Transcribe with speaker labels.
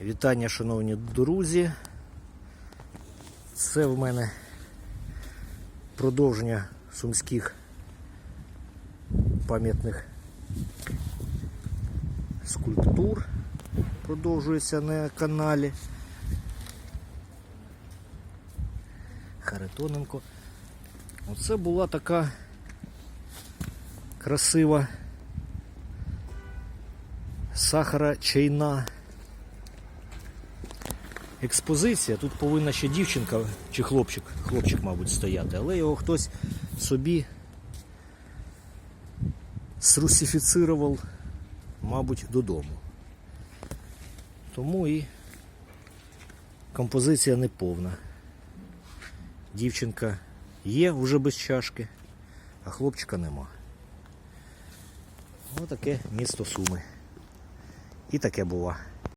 Speaker 1: Вітання, шановні друзі. Це в мене продовження сумських пам'ятних скульптур. Продовжується на каналі. Харитоненко. Оце була така красива сахара чайна експозиція. Тут повинна ще дівчинка чи хлопчик, хлопчик, мабуть, стояти, але його хтось собі срусифіцирував, мабуть, додому. Тому і композиція не повна. Дівчинка є вже без чашки, а хлопчика нема. Ось таке місто Суми. І таке бува.